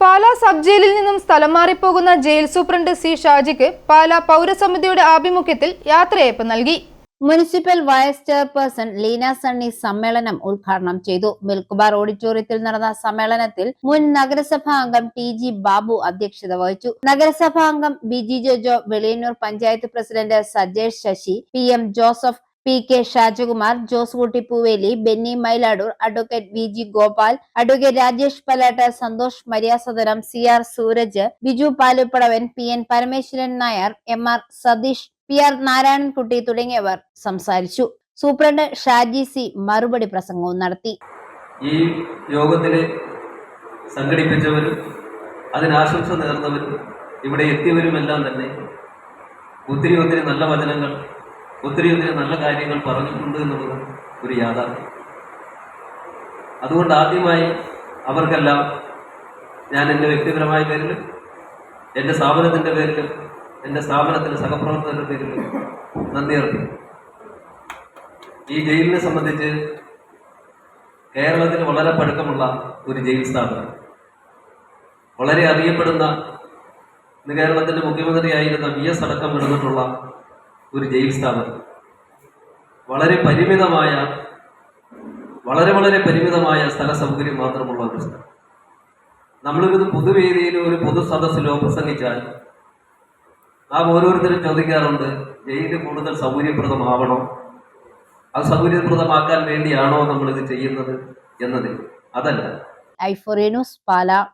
Pala sub ജയിലിൽ നിന്നും സ്ഥലം മാറിപ്പോകുന്ന ജയിൽ സൂപ്രണ്ട് സി ഷാജിക്ക് പാലാ പൗരസമിതിയുടെ ആഭിമുഖ്യത്തിൽ യാത്രയയപ്പ് നൽകി. Municipal vice chairperson Leena Sunny സമ്മേളനം ഉദ്ഘാടനം ചെയ്തു. മിൽക്ക് ബാർ ഓഡിറ്റോറിയത്തിൽ നടന്ന സമ്മേളനത്തിൽ മുൻ നഗരസഭാ അംഗം ടി ജി ബാബു അധ്യക്ഷത വഹിച്ചു. നഗരസഭാ അംഗം Biji Jojo Veliyannoor panchayat president Sajesh Sasi P M Joseph P K Shajakumar Jose Kutty Pooveli Benny Mailadoor advocate V G Gopal advocate Rajesh Palatt Santhosh Maryasadanam C R Sooraj Biju Paluppadavan P N Parameswaran Nair M R Satheesh P R Narayanankutty തുടങ്ങിയവർ സംസാരിച്ചു. Superintendent Shaji C മറുപടി പ്രസംഗവും നടത്തി. ഈ യോഗത്തിൽ സംഘടിപ്പിച്ചവരും അതിനാശംസ നേർന്നവരും ഇവിടെ എത്തിയവരുമെല്ലാം തന്നെ ഒത്തിരി ഒത്തിരി നല്ല വചനങ്ങൾ ഒത്തിരി ഒത്തിരി നല്ല കാര്യങ്ങൾ പറഞ്ഞിട്ടുണ്ട് എന്നുള്ളത് ഒരു യാഥാർത്ഥ്യം. അതുകൊണ്ട് ആദ്യമായി അവർക്കെല്ലാം ഞാൻ എന്റെ വ്യക്തിപരമായ പേരിലും എന്റെ സ്ഥാപനത്തിന്റെ പേരിലും എന്റെ സ്ഥാപനത്തിന്റെ സഹപ്രവർത്തകരുടെ പേരിലും നന്ദി അർപ്പിക്കും ഈ ജയിലിനെ സംബന്ധിച്ച് കേരളത്തിൽ വളരെ പഴക്കമുള്ള ഒരു ജയിൽ സ്ഥാപനം. വളരെ അറിയപ്പെടുന്ന കേരളത്തിന്റെ മുഖ്യമന്ത്രിയായിരുന്ന വി എസ് അടക്കം നടന്നിട്ടുള്ള ഒരു ജയിൽ സ്ഥാപനം. വളരെ പരിമിതമായ വളരെ വളരെ പരിമിതമായ സ്ഥല സൗകര്യം മാത്രമുള്ള ഒരു സ്ഥലം. നമ്മളിത് പൊതുവേദിയിലോ ഒരു പൊതു സദസ്സിലോ പ്രസംഗിച്ചാൽ നാം ഓരോരുത്തരും ചോദിക്കാറുണ്ട് ജയിൽ കൂടുതൽ സൗകര്യപ്രദമാവണം? അത് സൗകര്യപ്രദമാക്കാൻ വേണ്ടിയാണോ നമ്മൾ ഇത് ചെയ്യുന്നത് എന്നതിൽ? അതല്ല. ഐഫോറിയനോസ് പാല.